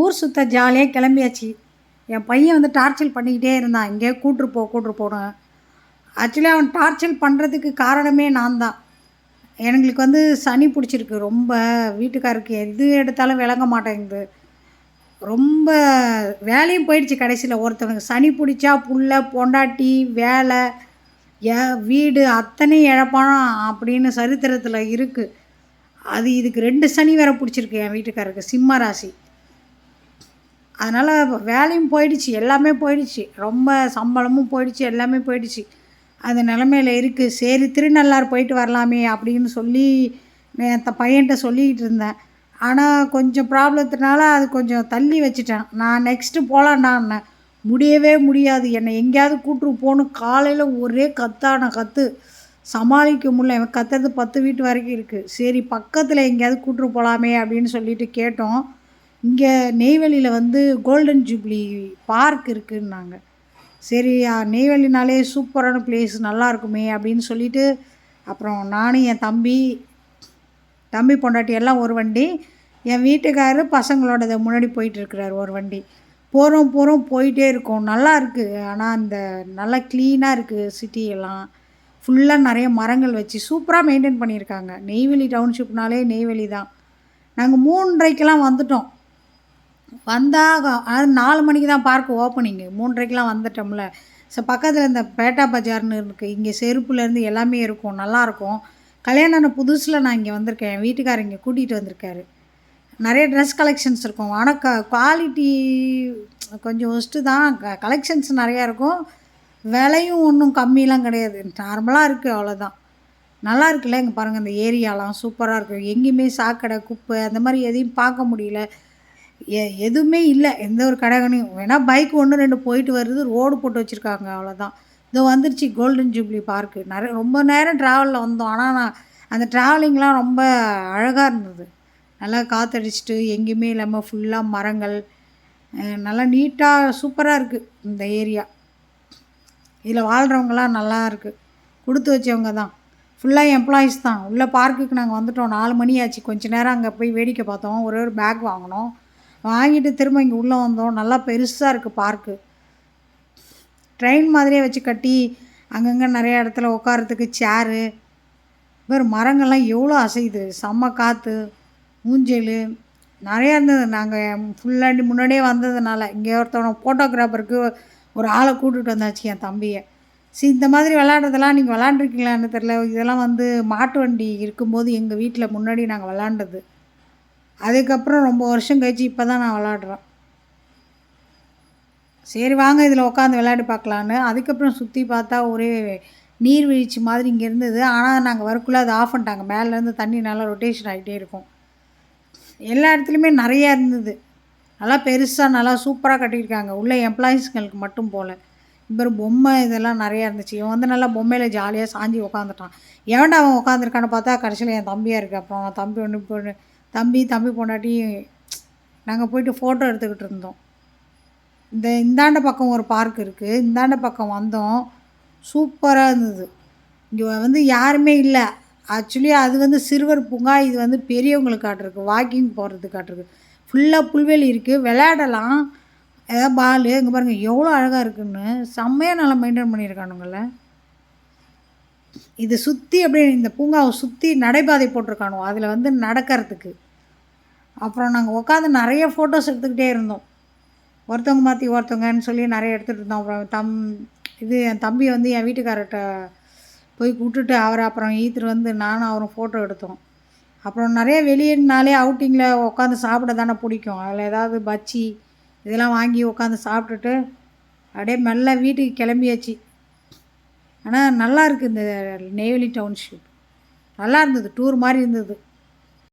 ஊர் சுத்த ஜாலியாக கிளம்பியாச்சு. என் பையன் வந்து டார்ச்சல் பண்ணிக்கிட்டே இருந்தான். இங்கே கூட்ரு போ கூட்ரு போனேன். ஆக்சுவலி அவன் டார்ச்சல் பண்ணுறதுக்கு காரணமே நான் தான். எங்களுக்கு வந்து சனி பிடிச்சிருக்கு. ரொம்ப வீட்டுக்காருக்கு எது எடுத்தாலும் விளங்க மாட்டேங்குது. ரொம்ப வேலையும் போயிடுச்சு கடைசியில். ஒருத்தவனுக்கு சனி பிடிச்சா புள்ள பொண்டாட்டி வேலை ஏ வீடு அத்தனை இழப்பானோ அப்படின்னு சரித்திரத்தில் இருக்குது அது இதுக்கு ரெண்டு சனி வேற பிடிச்சிருக்கு என் வீட்டுக்காருக்கு. சிம்ம ராசி. அதனால் வேலையும் போயிடுச்சு எல்லாமே போயிடுச்சு. ரொம்ப சம்பளமும் போயிடுச்சு எல்லாமே போயிடுச்சு. அந்த நிலமையில இருக்குது சரி திருநள்ளாறு போயிட்டு வரலாமே அப்படின்னு சொல்லி என் பையன்கிட்ட சொல்லிக்கிட்டு இருந்தேன். ஆனால் கொஞ்சம் ப்ராப்ளத்தினால அது கொஞ்சம் தள்ளி வச்சுட்டேன். நான் நெக்ஸ்ட்டு போகலான்டான்னே முடியவே முடியாது. என்னை எங்கேயாவது கூட்டு போகணும் காலையில் ஒரே கத்தான கத்து. சமாளிக்க முடியல. இவன் கத்துறது பத்து வீட்டு வரைக்கும் இருக்குது சரி பக்கத்தில் எங்கேயாவது கூட்டு போகலாமே அப்படின்னு சொல்லிட்டு கேட்டோம். இங்கே நெய்வேலியில் வந்து கோல்டன் ஜூப்ளி பார்க் இருக்குன்னாங்க. சரி நெய்வேலினாலே சூப்பரான பிளேஸ் நல்லா இருக்குமே அப்படின்னு சொல்லிட்டு அப்புறம் நானும் என் தம்பி தம்பி பொண்டாட்டி எல்லாம் ஒரு வண்டி என் வீட்டுக்காரரு பசங்களோட முன்னாடி போயிட்டுருக்கிறார் ஒரு வண்டி. போகிறோம் போகிறோம் போயிட்டே இருக்கோம். நல்லா இருக்குது ஆனால் அந்த நல்லா க்ளீனாக இருக்குது சிட்டி எல்லாம். ஃபுல்லாக நிறைய மரங்கள் வச்சு சூப்பராக மெயின்டைன் பண்ணியிருக்காங்க. நெய்வேலி டவுன்ஷிப்னாலே நெய்வேலி தான். நாங்கள் மூன்றரைக்கெல்லாம் வந்துட்டோம். வந்தால் அது நாலு மணிக்கு தான் பார்க் ஓப்பனிங்கு மூன்றரைக்கெலாம் வந்துட்டோம்ல. ஸோ பக்கத்தில் இந்த பேட்டா பஜார்னு இருக்குது இங்கே செருப்புலேருந்து எல்லாமே இருக்கும். நல்லாயிருக்கும் கல்யாணம் புதுசில் நான் இங்கே வந்திருக்கேன். என் வீட்டுக்காரர் இங்கே கூட்டிகிட்டு வந்திருக்காரு. நிறைய ட்ரெஸ் கலெக்ஷன்ஸ் இருக்கும். ஆனால் க குவாலிட்டி கொஞ்சம் ஒஸ்ட்டு தான். க கலெக்ஷன்ஸ் நிறையா இருக்கும். விலையும் ஒன்றும் கம்மியெலாம் கிடையாது. நார்மலாக இருக்குது அவ்வளோதான் நல்லா இருக்குல்ல இங்கே பாருங்கள் இந்த ஏரியாலாம். சூப்பராக இருக்குது எங்கேயுமே சாக்கடை குப்பை அந்த மாதிரி எதையும் பார்க்க முடியல. எ எதுவுமே இல்லை. எந்த ஒரு கடைகனையும். வேணால் பைக் ஒன்று ரெண்டு போயிட்டு வருது ரோடு போட்டு வச்சுருக்காங்க. அவ்வளோதான் இதோ வந்துருச்சு கோல்டன் ஜூப்ளி பார்க்கு நிறைய ரொம்ப நேரம் ட்ராவலில் வந்தோம். ஆனால் நான் அந்த ட்ராவலிங்லாம் ரொம்ப அழகாக இருந்தது. நல்லா காற்றடிச்சிட்டு எங்கேயுமே இல்லாமல் ஃபுல்லாக மரங்கள் நல்லா நீட்டாக சூப்பராக இருக்குது இந்த ஏரியா இதில் வாழ்கிறவங்களாம் நல்லா இருக்குது கொடுத்து வச்சவங்க தான். ஃபுல்லாக எம்ப்ளாயீஸ் தான். உள்ளே பார்க்குக்கு நாங்கள் வந்துட்டோம். நாலு மணி ஆச்சு. கொஞ்ச நேரம் அங்கே போய் வேடிக்கை பார்த்தோம். ஒரே ஒரு பேக் வாங்கினோம். வாங்கிட்டு திரும்ப இங்கே உள்ளே வந்தோம். நல்லா பெருசாக இருக்குது பார்க்கு ட்ரெயின் மாதிரியே வச்சு கட்டி அங்கங்கே நிறைய இடத்துல உட்காரத்துக்கு சேரு வேறு மரங்கள்லாம் எவ்வளோ அசையுது. செம்ம காற்று ஊஞ்சல். நிறையா இருந்தது. நாங்கள் ஃபுல்லாண்டி முன்னாடியே வந்ததுனால. இங்கே ஒருத்தவனை ஃபோட்டோகிராஃபருக்கு ஒரு ஆளை கூட்டுகிட்டு வந்தாச்சு என் தம்பியை. சரி இந்த மாதிரி விளாட்றதெல்லாம் நீங்கள் விளாண்டுருக்கீங்களான்னு தெரில இதெல்லாம் வந்து மாட்டு வண்டி இருக்கும்போது எங்கள் வீட்டில் முன்னாடி நாங்கள் விளாண்டது அதுக்கப்புறம் ரொம்ப வருஷம் கழிச்சு இப்போ தான் நான் விளாட்றேன். சரி வாங்க இதில் உட்காந்து விளையாடி பார்க்கலான்னு. அதுக்கப்புறம் சுற்றி பார்த்தா ஒரே நீர்வீழ்ச்சி மாதிரி இங்கே இருந்தது. ஆனால் நாங்கள் வரக்குள்ளே அதை ஆஃப் பண்ணிட்டாங்க. மேலேருந்து தண்ணி நல்லா ரொட்டேஷன் ஆகிட்டே இருக்கும். எல்லா இடத்துலையுமே நிறையா இருந்தது. நல்லா பெருசாக நல்லா சூப்பராக கட்டியிருக்காங்க. உள்ள எம்ப்ளாயீஸ்களுக்கு மட்டும் போல். இப்போ பொம்மை இதெல்லாம் நிறையா இருந்துச்சு. இவன் வந்து நல்லா பொம்மையில் ஜாலியாக சாஞ்சி உட்காந்துட்டான் எவன்டா அவன் உட்காந்துருக்கான்னு பார்த்தா கடைசியில் என் தம்பியாக இருக்குது அப்புறம் தம்பி ஒன்று இப்போ தம்பி தம்பி பொண்டாட்டி நாங்கள் போயிட்டு ஃபோட்டோ எடுத்துக்கிட்டு இருந்தோம். இந்த இந்தாண்ட பக்கம் ஒரு பார்க் இருக்குது இந்தாண்ட பக்கம் வந்தோம். சூப்பராக இருந்தது. இங்கே வந்து யாருமே இல்லை. ஆக்சுவலி அது வந்து சிறுவர் பூங்கா இது வந்து பெரியவங்களுக்கு காட்டிருக்கு. வாக்கிங் போகிறது காட்டிருக்கு. ஃபுல்லாக புல்வெளி இருக்குது விளையாடலாம். ஏதாவது பால் இங்கே பாருங்கள் எவ்வளோ அழகாக இருக்குன்னு. செம்மையாக நல்லா மெயின்டைன் பண்ணியிருக்கானுங்களே இதை சுற்றி அப்படியே இந்த பூங்காவை சுற்றி நடைபாதை போட்டிருக்கானோ அதில் வந்து நடக்கிறதுக்கு. அப்புறம் நாங்கள் உட்காந்து நிறைய ஃபோட்டோஸ் எடுத்துக்கிட்டே இருந்தோம். ஒருத்தவங்க மாற்றி ஒருத்தவங்கன்னு சொல்லி நிறைய எடுத்துகிட்டு இருந்தோம். அப்புறம் தம் இது என் தம்பி வந்து என் வீட்டுக்காரர்கிட்ட போய் கூப்பிட்டுட்டு அவரை அப்புறம் ஈத்துட்டு வந்து நானும் அவரும் ஃபோட்டோ எடுத்தோம். அப்புறம் நிறைய வெளியேனாலே அவுட்டிங்கில் உட்காந்து சாப்பிட தானே பிடிக்கும். அதில் ஏதாவது பச்சி இதெல்லாம் வாங்கி உட்காந்து சாப்பிட்டுட்டு அப்படியே மெல்ல வீட்டுக்கு கிளம்பியாச்சு. ஆனால் நல்லா இருக்குது இந்த நெய்வேலி டவுன்ஷிப் நல்லா இருந்தது டூர் மாதிரி இருந்தது.